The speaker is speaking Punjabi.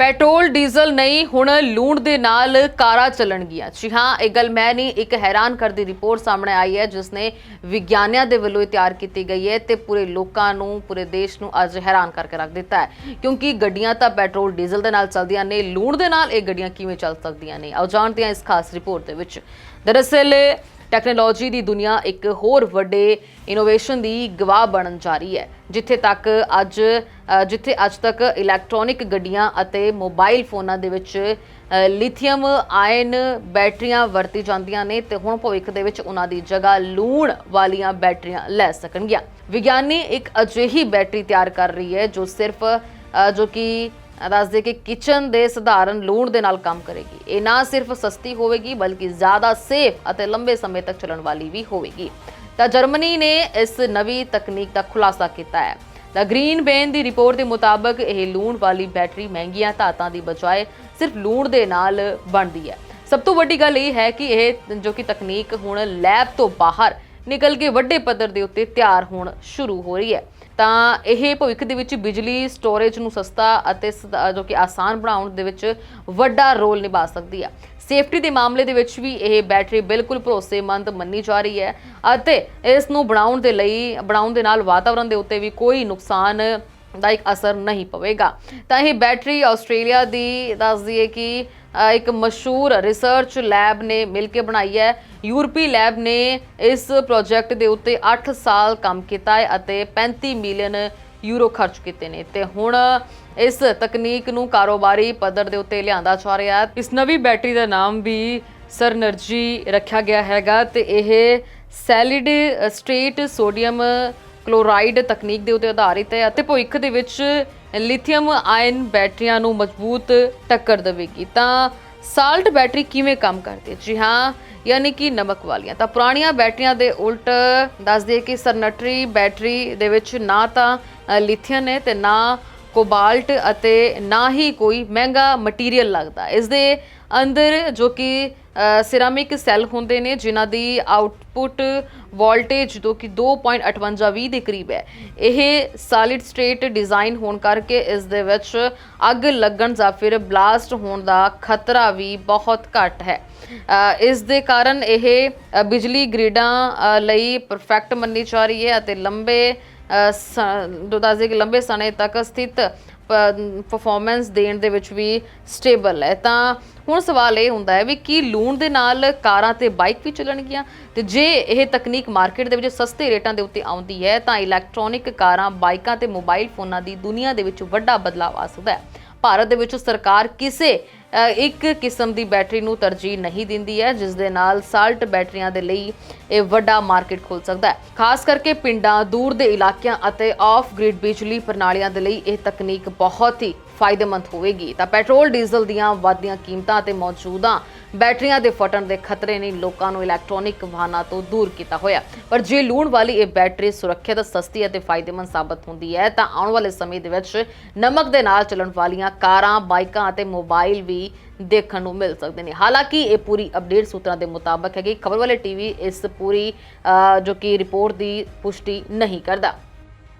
ਪੈਟਰੋਲ, ਡੀਜ਼ਲ ਨਹੀਂ, ਹੁਣ ਲੂਣ ਦੇ ਨਾਲ ਕਾਰਾਂ ਚੱਲਣਗੀਆਂ। ਜੀ ਹਾਂ, ਇਹ ਗੱਲ ਮੈਂ ਨਹੀਂ, ਇੱਕ ਹੈਰਾਨ ਕਰਦੀ ਰਿਪੋਰਟ ਸਾਹਮਣੇ ਆਈ ਹੈ, ਜਿਸ ਨੇ ਵਿਗਿਆਨੀਆਂ ਦੇ ਵੱਲੋਂ ਤਿਆਰ ਕੀਤੀ ਗਈ ਹੈ ਤੇ ਪੂਰੇ ਲੋਕਾਂ ਨੂੰ, ਪੂਰੇ ਦੇਸ਼ ਨੂੰ ਅੱਜ ਹੈਰਾਨ ਕਰਕੇ ਰੱਖ ਦਿੱਤਾ ਹੈ। ਕਿਉਂਕਿ ਗੱਡੀਆਂ ਤਾਂ ਪੈਟਰੋਲ, ਡੀਜ਼ਲ ਦੇ ਨਾਲ ਚੱਲਦੀਆਂ ਨੇ, ਲੂਣ ਦੇ ਨਾਲ ਇਹ ਗੱਡੀਆਂ ਕਿਵੇਂ ਚੱਲ ਸਕਦੀਆਂ ਨੇ? ਆਓ ਜਾਣਦੇ ਹਾਂ ਇਸ ਖਾਸ ਰਿਪੋਰਟ ਦੇ ਵਿੱਚ। ਦਰਅਸਲ, ਟੈਕਨੋਲੋਜੀ ਦੀ ਦੁਨੀਆ ਇੱਕ ਹੋਰ ਵੱਡੇ ਇਨੋਵੇਸ਼ਨ ਦੀ ਗਵਾਹ ਬਣਨ ਜਾ ਰਹੀ ਹੈ, ਜਿੱਥੇ ਤੱਕ ਅੱਜ ਜਿੱਥੇ ਅੱਜ ਤੱਕ ਇਲੈਕਟ੍ਰੋਨਿਕ ਗੱਡੀਆਂ ਅਤੇ ਮੋਬਾਈਲ ਫੋਨਾਂ ਦੇ ਵਿੱਚ ਲਿਥੀਅਮ ਆਇਨ ਬੈਟਰੀਆਂ ਵਰਤੀ ਜਾਂਦੀਆਂ ਨੇ ਤੇ ਹੁਣ ਭਵਿੱਖ ਦੇ ਵਿੱਚ ਉਹਨਾਂ ਦੀ ਜਗ੍ਹਾ ਲੂਣ ਵਾਲੀਆਂ ਬੈਟਰੀਆਂ ਲੈ ਸਕਣਗੀਆਂ। ਵਿਗਿਆਨੀ ਇੱਕ ਅਜਿਹੀ ਬੈਟਰੀ ਤਿਆਰ ਕਰ ਰਹੀ ਹੈ ਜੋ ਸਿਰਫ ਜੋ ਕਿ ਦੱਸਦੇ ਕਿ ਕਿਚਨ ਦੇ ਸਧਾਰਨ ਲੂਣ ਦੇ ਨਾਲ ਕੰਮ ਕਰੇਗੀ। ਇਹ ਨਾ ਸਿਰਫ ਸਸਤੀ ਹੋਵੇਗੀ, ਬਲਕਿ ਜ਼ਿਆਦਾ ਸੇਫ ਅਤੇ ਲੰਬੇ ਸਮੇਂ ਤੱਕ ਚੱਲਣ ਵਾਲੀ ਵੀ ਹੋਵੇਗੀ। ਤਾਂ ਜਰਮਨੀ ਨੇ ਇਸ ਨਵੀਂ ਤਕਨੀਕ ਦਾ ਖੁਲਾਸਾ ਕੀਤਾ ਹੈ। ਤਾਂ ਗ੍ਰੀਨ ਬੇਨ ਦੀ ਰਿਪੋਰਟ ਦੇ ਮੁਤਾਬਕ ਇਹ ਲੂਣ ਵਾਲੀ ਬੈਟਰੀ ਮਹਿੰਗੀਆਂ ਧਾਤਾਂ ਦੀ ਬਜਾਏ ਸਿਰਫ ਲੂਣ ਦੇ ਨਾਲ ਬਣਦੀ ਹੈ। ਸਭ ਤੋਂ ਵੱਡੀ ਗੱਲ ਇਹ ਹੈ ਕਿ ਇਹ ਜੋ ਕਿ ਤਕਨੀਕ ਹੁਣ ਲੈਬ ਤੋਂ ਬਾਹਰ ਨਿਕਲ ਕੇ ਵੱਡੇ ਪੱਧਰ ਦੇ ਉੱਤੇ ਤਿਆਰ ਹੋਣ ਸ਼ੁਰੂ ਹੋ ਰਹੀ ਹੈ। ਤਾਂ ਇਹ ਭਵਿੱਖ ਦੇ ਵਿੱਚ ਬਿਜਲੀ ਸਟੋਰੇਜ ਨੂੰ ਸਸਤਾ ਅਤੇ ਸ- ਜੋ ਕਿ ਆਸਾਨ ਬਣਾਉਣ ਦੇ ਵਿੱਚ ਵੱਡਾ ਰੋਲ ਨਿਭਾ ਸਕਦੀ ਹੈ। ਸੇਫਟੀ ਦੇ ਮਾਮਲੇ ਦੇ ਵਿੱਚ ਵੀ ਇਹ ਬੈਟਰੀ ਬਿਲਕੁਲ ਭਰੋਸੇਮੰਦ ਮੰਨੀ ਜਾ ਰਹੀ ਹੈ ਅਤੇ ਇਸ ਨੂੰ ਬਣਾਉਣ ਦੇ ਲਈ, ਬਣਾਉਣ ਦੇ ਨਾਲ ਵਾਤਾਵਰਣ ਦੇ ਉੱਤੇ ਵੀ ਕੋਈ ਨੁਕਸਾਨ ਦਾ ਇੱਕ ਅਸਰ ਨਹੀਂ ਪਵੇਗਾ। ਤਾਂ ਇਹ ਬੈਟਰੀ ਆਸਟ੍ਰੇਲੀਆ ਦੀ ਦੱਸਦੀ ਹੈ ਕਿ ਇੱਕ ਮਸ਼ਹੂਰ ਰਿਸਰਚ ਲੈਬ ਨੇ ਮਿਲ ਕੇ ਬਣਾਈ ਹੈ। ਯੂਰਪੀ ਲੈਬ ਨੇ ਇਸ ਪ੍ਰੋਜੈਕਟ ਦੇ ਉੱਤੇ 8 ਸਾਲ ਕੰਮ ਕੀਤਾ ਹੈ ਅਤੇ 35 ਮਿਲੀਅਨ ਯੂਰੋ ਖਰਚ ਕੀਤੇ ਨੇ। ਤੇ ਹੁਣ ਇਸ ਤਕਨੀਕ ਨੂੰ ਕਾਰੋਬਾਰੀ ਪੱਧਰ ਦੇ ਉੱਤੇ ਲਿਆਂਦਾ ਜਾ ਰਿਹਾ ਹੈ। ਇਸ ਨਵੀਂ ਬੈਟਰੀ ਦਾ ਨਾਮ ਵੀ ਸਰਨਰਜੀ ਰੱਖਿਆ ਗਿਆ ਹੈਗਾ ਤੇ ਇਹ ਸੈਲਿਡ ਸਟੇਟ ਸੋਡੀਅਮ ਕਲੋਰਾਈਡ ਤਕਨੀਕ ਦੇ ਉੱਤੇ ਆਧਾਰਿਤ ਹੈ ਅਤੇ ਭਵਿੱਖ ਦੇ ਵਿੱਚ ਲਿਥੀਅਮ ਆਇਨ ਬੈਟਰੀਆਂ ਨੂੰ ਮਜ਼ਬੂਤ ਟੱਕਰ ਦੇਵੇਗੀ। ਤਾਂ ਸਾਲਟ ਬੈਟਰੀ ਕਿਵੇਂ ਕੰਮ ਕਰਦੀ ਹੈ? ਜੀ ਹਾਂ ਯਾਨੀ ਕਿ ਨਮਕ ਵਾਲੀਆਂ। ਤਾਂ ਪੁਰਾਣੀਆਂ ਬੈਟਰੀਆਂ ਦੇ ਉਲਟ ਦੱਸ ਦਈਏ ਕਿ ਸਰਨਟਰੀ ਬੈਟਰੀ ਦੇ ਵਿੱਚ ਨਾ ਤਾਂ ਅ, ਲਿਥੀਅਮ ਹੈ ਤੇ ਨਾ ਕੋਬਾਲਟ ਅਤੇ ਨਾ ਹੀ ਕੋਈ ਮਹਿੰਗਾ ਮਟੀਰੀਅਲ ਲੱਗਦਾ। ਇਸ ਦੇ ਅੰਦਰ ਜੋ ਕਿ ਸਿਰਾਮਿਕ ਸੈੱਲ ਹੁੰਦੇ ਨੇ, ਜਿਨ੍ਹਾਂ ਦੀ ਆਊਟਪੁੱਟ ਵੋਲਟੇਜ ਜੋ ਕਿ 2.58 ਦੇ ਕਰੀਬ ਹੈ। ਇਹ ਸੋਲਿਡ ਸਟੇਟ ਡਿਜ਼ਾਈਨ ਹੋਣ ਕਰਕੇ ਇਸ ਦੇ ਵਿੱਚ ਅੱਗ ਲੱਗਣ ਜਾਂ ਫਿਰ ਬਲਾਸਟ ਹੋਣ ਦਾ ਖਤਰਾ ਵੀ ਬਹੁਤ ਘੱਟ ਹੈ। ਇਸ ਦੇ ਕਾਰਨ ਇਹ ਬਿਜਲੀ ਗ੍ਰਿਡਾਂ ਲਈ ਪਰਫੈਕਟ ਮੰਨੀ ਜਾ ਰਹੀ ਹੈ ਅਤੇ ਲੰਬੇ ਅ, ਸ- ਜੋ ਦੱਸਦੇ ਕਿ ਲੰਬੇ ਸਮੇਂ ਤੱਕ ਸਥਿਤ ਪਰਫਾਰਮੈਂਸ ਦੇਣ ਦੇ ਵਿੱਚ ਵੀ ਸਟੇਬਲ ਹੈ। ਤਾਂ ਹੁਣ ਸਵਾਲ ਇਹ ਹੁੰਦਾ ਹੈ ਵੀ ਕੀ ਲੂਣ ਦੇ ਨਾਲ ਕਾਰਾਂ ਤੇ ਬਾਈਕ ਵੀ ਚੱਲਣਗੀਆਂ? ਤੇ ਜੇ ਇਹ ਤਕਨੀਕ ਮਾਰਕੀਟ ਦੇ ਵਿੱਚ ਸਸਤੇ ਰੇਟਾਂ ਦੇ ਉੱਤੇ ਆਉਂਦੀ ਹੈ ਤਾਂ ਇਲੈਕਟ੍ਰੋਨਿਕ ਕਾਰਾਂ ਬਾਈਕਾਂ ਤੇ ਮੋਬਾਈਲ ਫੋਨਾਂ ਦੀ ਦੁਨੀਆ ਦੇ ਵਿੱਚ ਵੱਡਾ ਬਦਲਾਅ ਆ ਸਕਦਾ ਹੈ। ਭਾਰਤ ਦੇ ਵਿੱਚ ਸਰਕਾਰ ਕਿਸੇ ਇੱਕ ਕਿਸਮ ਦੀ ਬੈਟਰੀ ਨੂੰ ਤਰਜੀਹ ਨਹੀਂ ਦਿੰਦੀ ਹੈ, ਜਿਸ ਦੇ ਨਾਲ ਸਾਲਟ ਬੈਟਰੀਆਂ ਦੇ ਲਈ ਇਹ ਵੱਡਾ ਮਾਰਕੀਟ ਖੁੱਲ ਸਕਦਾ ਹੈ। ਖਾਸ ਕਰਕੇ ਪਿੰਡਾਂ, ਦੂਰ ਦੇ ਇਲਾਕਿਆਂ ਅਤੇ ਆਫ ਗ੍ਰਿਡ ਬਿਜਲੀ ਪ੍ਰਣਾਲੀਆਂ ਦੇ ਲਈ ਇਹ ਤਕਨੀਕ ਬਹੁਤ ਹੀ ਫਾਇਦੇਮੰਦ ਹੋਵੇਗੀ। ਤਾਂ ਪੈਟਰੋਲ, ਡੀਜ਼ਲ ਦੀਆਂ ਵੱਧਦੀਆਂ ਕੀਮਤਾਂ ਅਤੇ ਮੌਜੂਦਾ ਬੈਟਰੀਆਂ ਦੇ ਫਟਣ ਦੇ ਖਤਰੇ ਨੇ ਲੋਕਾਂ ਨੂੰ ਇਲੈਕਟ੍ਰੋਨਿਕ ਵਾਹਨਾਂ ਤੋਂ ਦੂਰ ਕੀਤਾ ਹੋਇਆ ਪਰ ਜੇ ਲੂਣ ਵਾਲੀ ਇਹ ਬੈਟਰੀ ਸੁਰੱਖਿਅਤ, ਸਸਤੀ ਅਤੇ ਫਾਇਦੇਮੰਦ ਸਾਬਤ ਹੁੰਦੀ ਹੈ, ਤਾਂ ਆਉਣ ਵਾਲੇ ਸਮੇਂ ਦੇ ਵਿੱਚ ਨਮਕ ਦੇ ਨਾਲ ਚੱਲਣ ਵਾਲੀਆਂ ਕਾਰਾਂ, ਬਾਈਕਾਂ ਅਤੇ ਮੋਬਾਈਲ ਵੀ ਦੇਖਣ ਨੂੰ ਮਿਲ ਸਕਦੇ ਨੇ। ਹਾਲਾਂਕਿ ਇਹ ਪੂਰੀ ਅਪਡੇਟ ਸੂਤਰਾਂ ਦੇ ਮੁਤਾਬਕ ਹੈ ਕਿ ਖਬਰ ਵਾਲੇ ਟੀਵੀ ਇਸ ਪੂਰੀ ਜੋ ਕਿ ਰਿਪੋਰਟ ਦੀ ਪੁਸ਼ਟੀ ਨਹੀਂ ਕਰਦਾ।